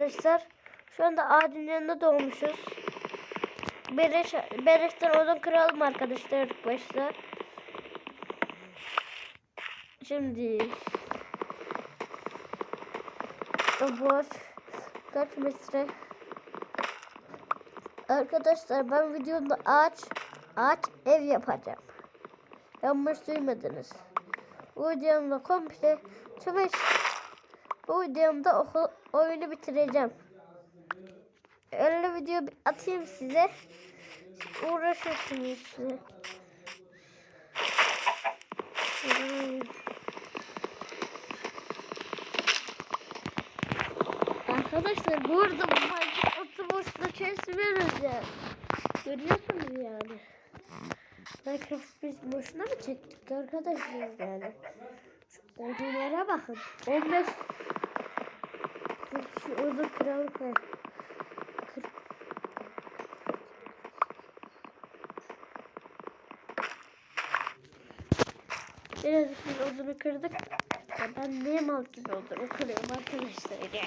Arkadaşlar şu anda ağacın yanında doğmuşuz. Bereş, Bereş'ten odun kıralım arkadaşlar ilk. Şimdi Robot kaç metre? Arkadaşlar ben videomda ağaç ağaç ev yapacağım. Yanlış duymadınız. Bu videomda komple tüm eş bu videomda okul, oyunu bitireceğim. Öyle video atayım size. Uğraşırsınız size. Arkadaşlar bu arada bu halde otobüsle kesmiyoruz ya. Görüyorsunuz yani. Minecraft biz boşuna mı çektik arkadaşlar yani. Şu odunlara bakın. 15 Kıralım. ha. Kır. Birazcık odunu kırdık. Ya ben ne mal gibi odunu kırıyorum arkadaşlar ya.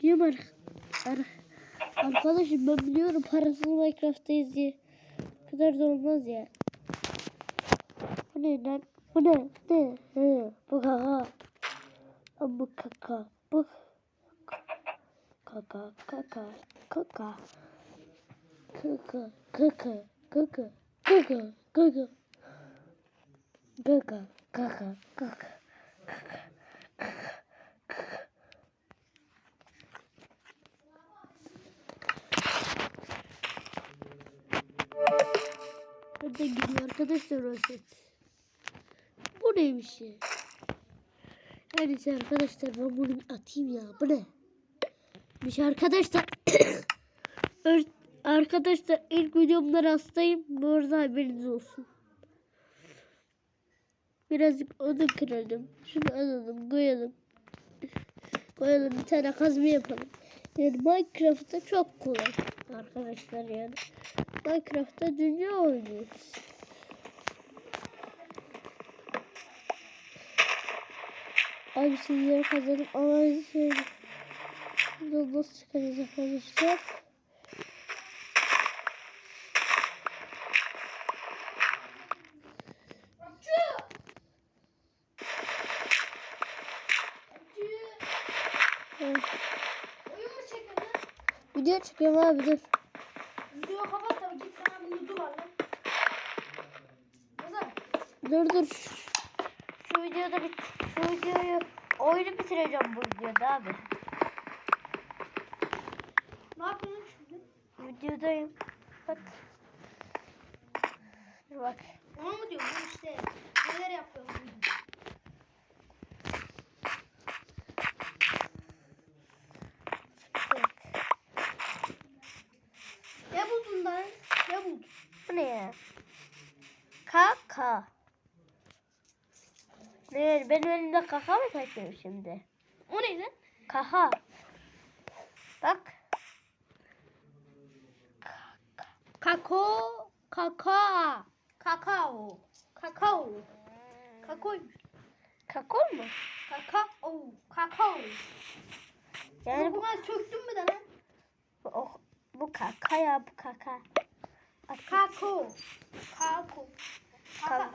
Diyorum ar ar arkadaşım ben biliyorum parasız Minecraft'tayız diye. Kadar da olmaz ya. Bu ne? Bu ne? Ne? He, bu kaka. Bu kaka. Bu kaka kaka kaka kaka kaka kaka kaka kaka kaka kaka kaka Nereden gidiyor arkadaşlar o set? Bu neymiş ya? Neyse arkadaşlar ben bunu bir atayım ya. Bu ne? Bir şey arkadaşlar. Arkadaşlar ilk videomda hastayım. Bu arada haberiniz olsun. Birazcık odun kıralım. Şunu alalım koyalım. Koyalım bir tane kazma yapalım. Yani Minecraft'ta çok kolay arkadaşlar yani. Minecraft'ta dünya oynuyoruz. Abi sizleri kazanıp ama şey, nasıl çıkaracak olursak. Video çıkıyorum abi dur. Video kapat da git sana bir nudu var lan. Dur dur. Şu videoda bitti şu videoyu oyunu bitireceğim bu videoda abi. Ne yapıyorsun şimdi? Videodayım. Bak. Dur bak. Ona mı diyorum işte neler yapıyorum. Tık. Ne buldun lan? Ne buldun? Bu ne ya? Kaka. Ne benim elimde kaka mı taşıyor şimdi? O ne lan? Kaha. Bak. Kako. Kaka. Kakao. Kakao. Kakoymuş. Kako mu? Kakao. Kakao. Yani bu, buna söktün mü de lan? bu, oh, bu kaka ya bu kaka. Bak, Kako. Kako. Kaka.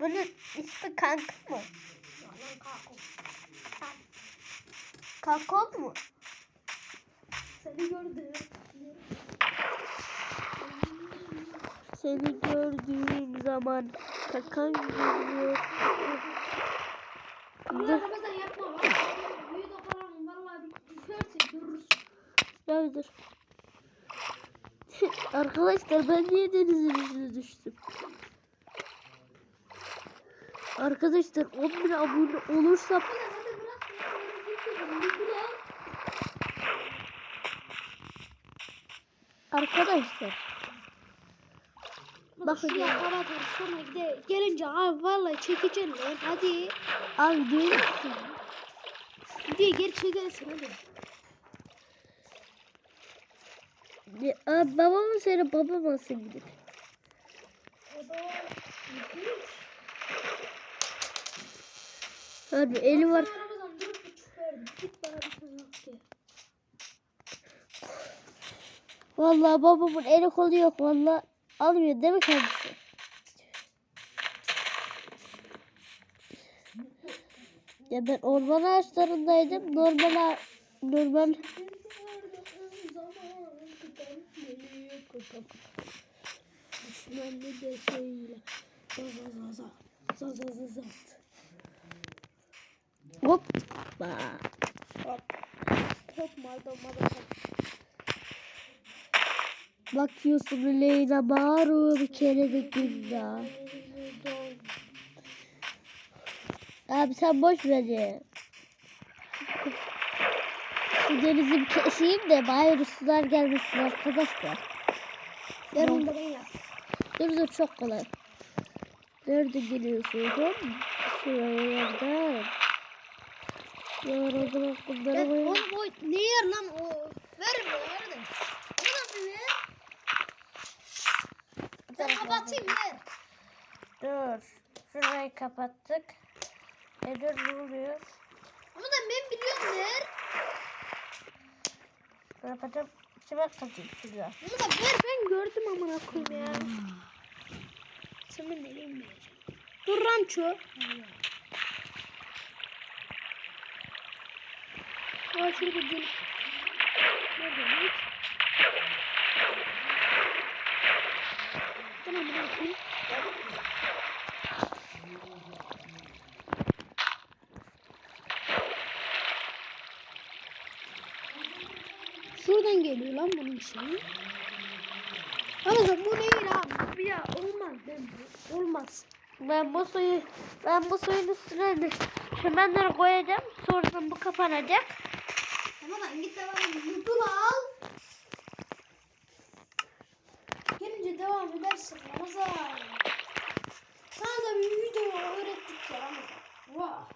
Bunun ismi kanka mı? Kakop mu? Seni gördüm. Seni gördüğüm zaman kakan geliyor. Ya dur. Arkadaşlar ben niye denizin düştüm? Arkadaşlar 10 bin abone bırak. arkadaşlar Bak Bakın ya. para atar sonra gide gelince abi vallahi çekeceksin lan hadi. abi görürsün. Diye geri çekersin hadi. Ya, Abi babamın seni babam alsın gidip. Abi eli var. Sen arabadan dört buçuk verdim. Git bana bir şey yok ki. Vallahi babamın eli kolu yok vallahi almıyor değil mi kendisi? Ya ben orman ağaçlarındaydım. Normal normal Düşmanlı de şeyle. Za za za za. Hoppa. Hop. Hop malda malda. Bakıyorsun Leyla bağırıyor bir kere de günde. Abi sen boş ver ya. Şu denizimi keseyim de virüsler gelmesin arkadaşlar. Yarın da ben yap. Denize çok kolay. Nerede geliyorsun? Şuralardan. Ya o zaman bunları koyalım. onu boy ne yer lan o? Verin bana nerede? O nasıl ver? Ben kapatayım ver. Dur. Şurayı kapattık. E dur ne oluyor? Ama da ben biliyorum ver. Kapatıp katayım şuraya. Bunu da ver ben gördüm amına koyayım ya. Sen ben nereye vereceğim? Dur ranço. Aa şurada gel. Nerede lan? Tamam amına koyayım. Şuradan geliyor lan bunun şeyi. Ama bu değil abi. Ya olmaz. Ben, olmaz. Ben bu suyu ben bu suyun üstüne de çimenleri koyacağım. Sonradan bu kapanacak. Ama lan git devam. Noodle al. Gelince devam edersin Ramazan. Sana da bir video öğrettik ya Ramazan. Vah.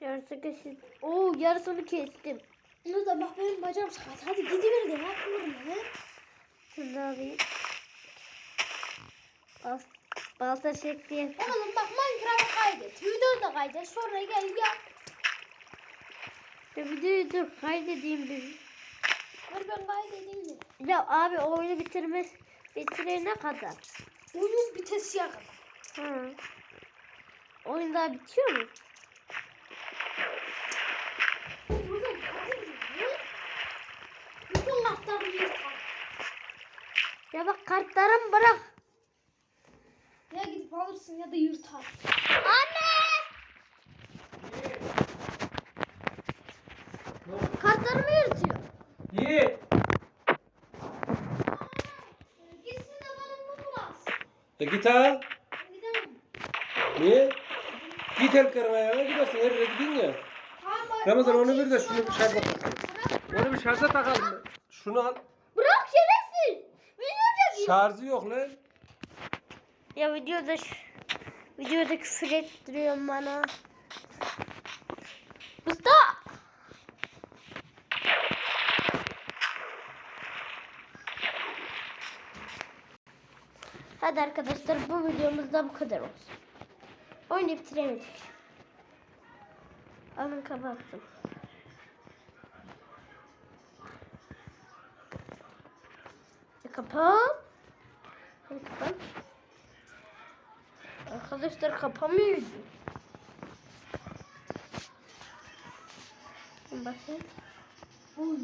Yarısı kesin. Oo yarısını kestim. Onu da bak benim bacağım sakat. Hadi gidiver de yapıyorum ya. Şunu alayım. Bas, balta şekli. Oğlum bak Minecraft kaydet. Videoyu da kaydet. Sonra gel yap. Ya videoyu dur kaydedeyim bir. Ver ben kaydedeyim de. Ya abi oyunu bitirme bitirene kadar. Oyun bitesiye kadar. Hı. Oyun daha bitiyor mu? Ya bak kartlarımı bırak. Ya gidip alırsın ya da yırtar. E git al. Niye? Git el kırmaya gidersin. Nereye gidin ya? Ramazan onu bir de şu şunu bir şarja tak. Bırak. Onu bir şarja takalım. Şunu al. Bırak şerefsiz. Video çekiyor. Şarjı yok lan. Ya videoda videoda küfür ettiriyorsun bana. Usta! Hadi arkadaşlar bu videomuzda bu kadar olsun. Oyunu bitiremedik. Alın kapattım. E, kapat. Hadi. Arkadaşlar kapamıyordu. Bakın. Oy.